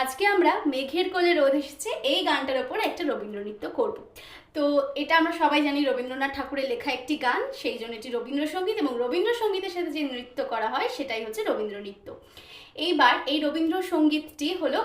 আজকে আমরা মেঘের কোলে রোদ এসেছে, এই গানটার ওপর একটা রবীন্দ্র নৃত্য করব। তো এটা আমরা সবাই জানি রবীন্দ্রনাথ ঠাকুরের লেখা একটি গান, সেই জন্য এটি রবীন্দ্রসঙ্গীত এবং রবীন্দ্রসঙ্গীতের সাথে যে নৃত্য করা হয় সেটাই হচ্ছে রবীন্দ্র নৃত্য এইবার এই রবীন্দ্রসঙ্গীতটি হলো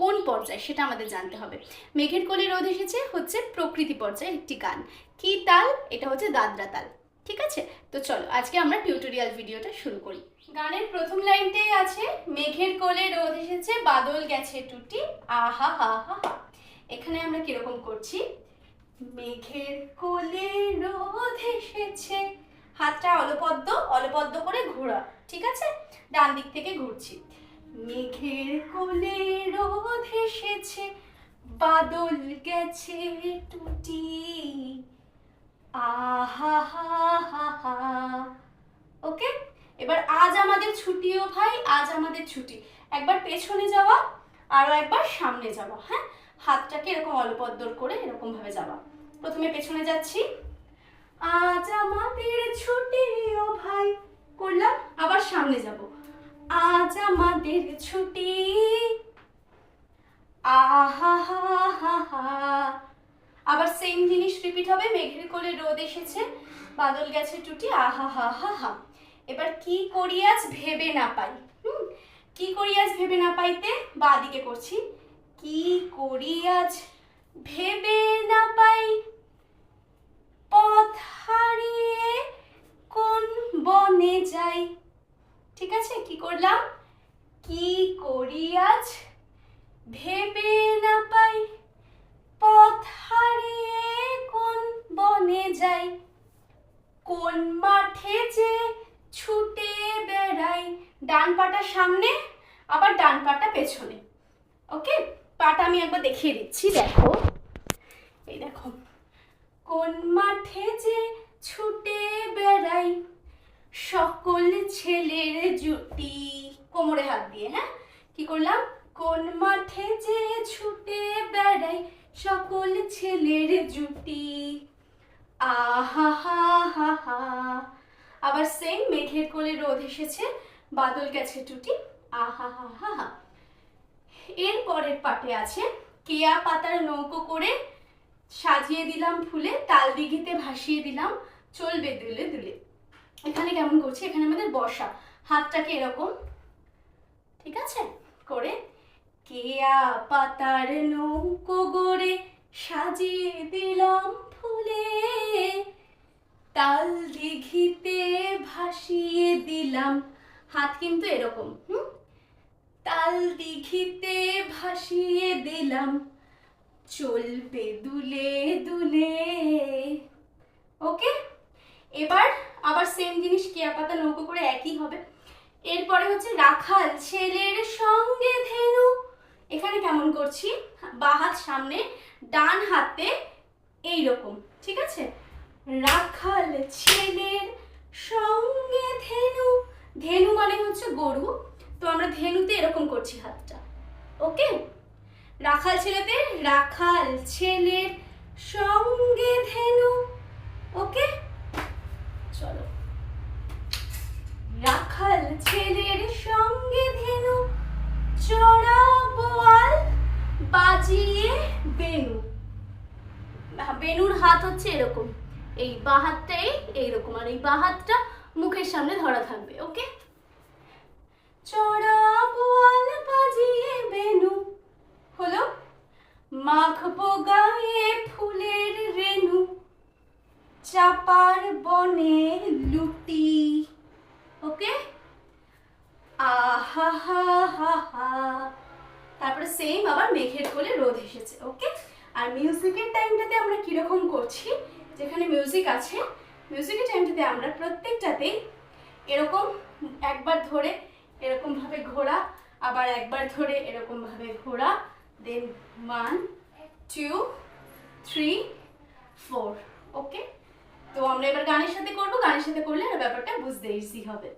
কোন পর্যায়ে সেটা আমাদের জানতে হবে। মেঘের কোলে রোদ এসেছে হচ্ছে প্রকৃতি পর্যায়ে একটি গান। কি তাল? এটা হচ্ছে দাদরা তাল। ঠিক আছে? তো চলো, আজকে আমরা টিউটোরিয়াল ভিডিওটা শুরু করি। গানের প্রথম লাইনটাই আছে, মেঘের কোলে রোদ এসেছে, বাদল গেছে টুটি। আহা, হা হা হা। এখানে আমরা কীরকম করছি? মেঘের কোলে রোদ এসেছে। হাতটা অলপদ্ম অলপদ্ম করে ঘোরা, ঠিক আছে? ডান দিক থেকে ঘুরছি। মেঘের কোলে রোদ এসেছে, বাদল গেছে টুটি। আহা হা হা হা ওকে? এবার আজ আমাদের ছুটিও ভাই, আজ আমাদের ছুটি। একবার পেছনে যাওয়া আরও একবার সামনে যাওয়া হ্যাঁ? হাতটাকে এরকম অলপদ্দর করে এরকম ভাবে যাওয়া। প্রথমে পেছনে যাচ্ছি। আজ আমাদের ছুটি ও ভাই, করলাম, আবার সামনে যাব। আজ আমাদের ছুটি জিনিস হবে, মেঘের কোলে রোদ এসেছে, বাদল গেছে টুটি, আহা, হা হা হা। এবার কি করি আজ ভেবে না পাই কি করি আজ ভেবে না পাইতে? বা দিকে করছি। কি করি আজ ভেবে না পাই? পথ হারিয়ে কোন বনে যাই? ঠিক আছে, কি করলাম? কি করি পাটা পেছনে। ওকে পাটা আমি একবার দেখিয়ে দিচ্ছি, দেখো। এই দেখো। কোন মাঠে যে ছুটে বেড়াই, সকল ছেলের জুটি কোমরে হাত দিয়ে হ্যাঁ? কি করলাম? কোন মাঠে যে ছুটে বেড়াই, সকল ছেলের জুটি। আহা, হা হা হা। আবার সেম মেঘের কোলে রোদ এসেছে, বাদল গেছে টুটি। আহা, হা হা হা। এর পরের পাটে আছে, কেয়া পাতার নৌকো করে সাজিয়ে দিলাম ফুলে, তাল দিঘিতে ভাসিয়ে দিলাম, চলবে দুলে দুলে। এখানে কেমন করছি? এখানে আমাদের বসা। হাতটাকে এরকম, ঠিক আছে? করে কেয়া পাতার নৌকো গড়ে সাজিয়ে দিলাম ফুলে, তাল দিঘিতে ভাসিয়ে দিলাম। হাত কিন্তু এরকম, হুম? তাল দিঘিতে ভাসিয়ে দিলাম। চলবে দুলে দুলে। ওকে? এবার আবার সেম জিনিস কেয়া পাতা নৌকো করে একই হবে। এরপরে হচ্ছে রাখাল ছেলের সঙ্গে ধেনু। এখানে কেমন করছি? বা হাত সামনে, ডান হাতে এই রকম ঠিক আছে? রাখাল ছেলের সঙ্গে ধেনু। ধেনু মানে হচ্ছে গরু। তো আমরা ধেনুতে এরকম করছি হাতটা ওকে? রাখাল ছেলেতে রাখাল ছেলের সঙ্গে ধেনু ওকে? চলো। রাখাল ছেলের সঙ্গে ধেনু চড়া বোয়াল বাজিয়ে বেনু। হ্যাঁ, বেনুর হাত হচ্ছে এরকম এই বা হাতটাই এইরকম আর এই বা হাতটা মুখের সামনে ধরা থাকবে ওকে? চড়া বোয়াল বাজিয়ে বেনু। হলো মাখবো ফুলের রেণু চাপার বনে লুটি। ওকে? আহা, হা হা হা। তারপরে সেম আবার মেঘের কোলে রোদ এসেছে, ওকে? আর মিউজিকের টাইমটাতে আমরা কীরকম করছি? যেখানে মিউজিক আছে মিউজিকের টাইমটাতে আমরা প্রত্যেকটাতেই এরকম একবার ধরে এরকম ভাবে ঘোরা, আবার একবার ধরে এরকম ভাবে ঘোরা দেন one two three four okay তো আমরা এবার গানের সাথে করব, গানের সাথে করলে ব্যাপারটা বুঝতে ইজি হবে।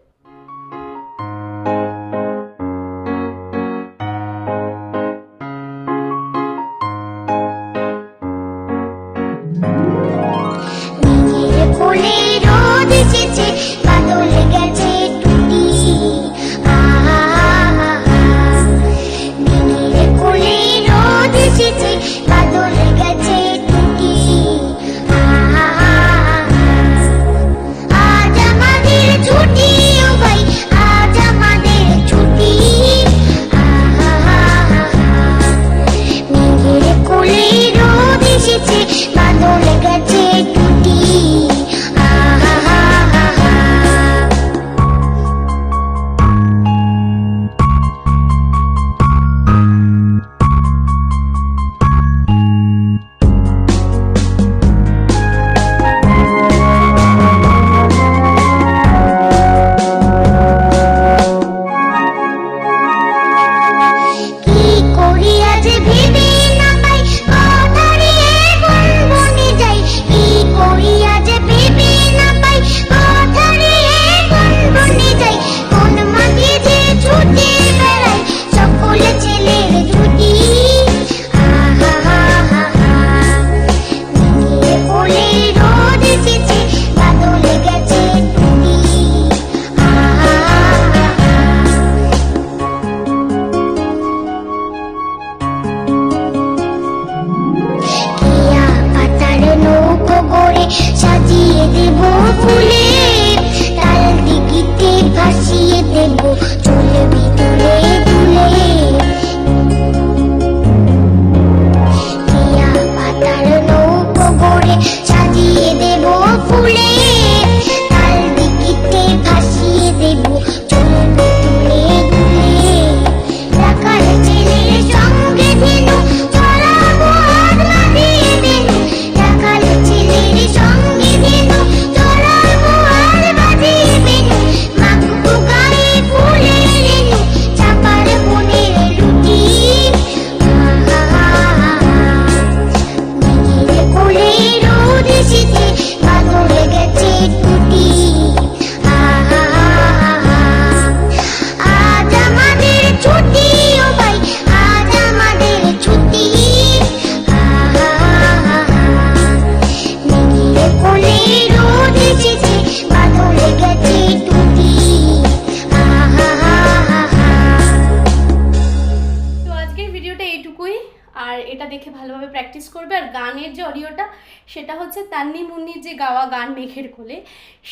এটা দেখে ভালোভাবে প্র্যাকটিস করবে। আর গানের যে অডিওটা সেটা হচ্ছে তান্নি মুন্নির যে গাওয়া গান মেঘের কোলে,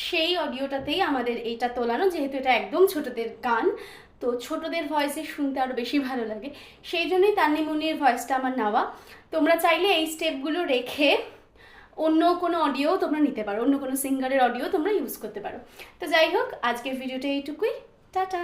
সেই অডিওটাতেই আমাদের এইটা তোলানো, যেহেতু এটা একদম ছোটদের গান। তো ছোটদের ভয়েসে শুনতে আরও বেশি ভালো লাগে। সেই জন্যই তান্নি মুন্নির ভয়েসটা আমার নেওয়া। তোমরা চাইলে এই স্টেপগুলো রেখে অন্য কোনো অডিও তোমরা নিতে পারো, অন্য কোনো সিঙ্গারের অডিও তোমরা ইউজ করতে পারো। তো যাই হোক, আজকের ভিডিওটা এইটুকুই। টাটা!